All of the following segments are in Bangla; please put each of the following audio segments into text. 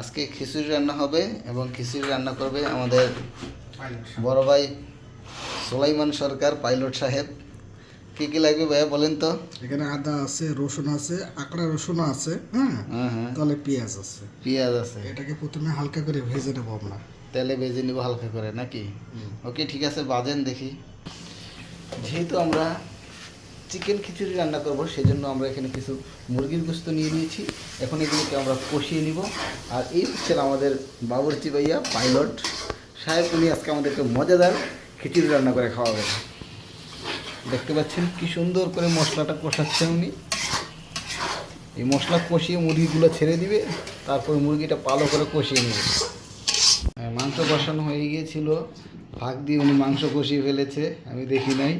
আজকে খিচুড়ি রান্না হবে এবং খিচুড়ি রান্না করবে আমাদের বড় ভাই সোলাইমান সরকার পাইলট সাহেব। কি কি লাগবে ভাইয়া বলেন তো? এখানে আদা আছে রসুন আছে আকড়া রসুন আছে হ্যাঁ তাহলে পেঁয়াজ আছে। পেঁয়াজ আছে। এটাকে প্রথমে হালকা করে ভেজে নেব আমরা। তেলে ভেজে নিব হালকা করে নাকি? ওকে ঠিক আছে বাজেন দেখি। যেহেতু আমরা চিকেন খিচুড়ি রান্না করব সেই জন্য আমরা এখানে কিছু মুরগির গোস্ত নিয়ে নিয়েছি। এখন এগুলোকে আমরা কষিয়ে নিব। আর এই হচ্ছেন আমাদের বাবরচি ভাইয়া, পাইলট সাহেব। উনি আজকে আমাদেরকে মজাদার খিচুড়ি রান্না করে খাওয়াবেন দেখতে পাচ্ছেন কি সুন্দর করে মশলাটা কষাচ্ছে উনি। এই মশলা কষিয়ে মুরগিগুলো ছেড়ে দিবে, তারপর মুরগিটা ভালো করে কষিয়ে নেবে। মাংস কষানো হয়ে গিয়েছিল। ফাঁক দিয়ে উনি মাংস কষিয়ে ফেলেছে, আমি দেখি নাই।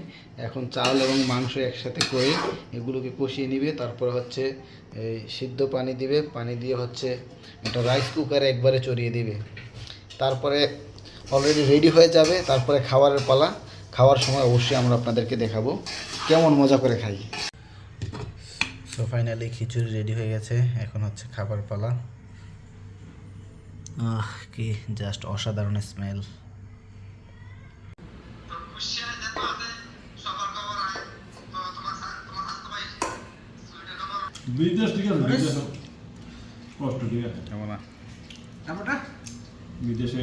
এখন চাল এবং মাংস একসাথে করে এগুলোকে কষিয়ে নিবে, তারপর হচ্ছে সিদ্ধ পানি দিবে। পানি দিয়ে হচ্ছে এটা রাইস কুকারে একবারে চড়িয়ে দিবে। তারপরে অলরেডি রেডি হয়ে যাবে, তারপরে খাবারের পালা। খাওয়ার সময় অবশ্যই আমরা আপনাদেরকে দেখাবো। কেমন মজা করে খাই? সো ফাইনালি খিচুড়ি রেডি হয়ে গেছে। এখন হচ্ছে খাবার পালা। কি জাস্ট অসাধারণ স্মেল বিদেশ ঠিক আছে বিদেশ কষ্ট ঠিক আছে। কেমন? আমরা বিদেশে।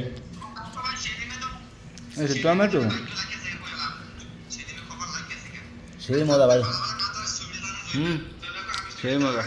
টমেটো? সেই মজা ভাই। হুম সেই মজা।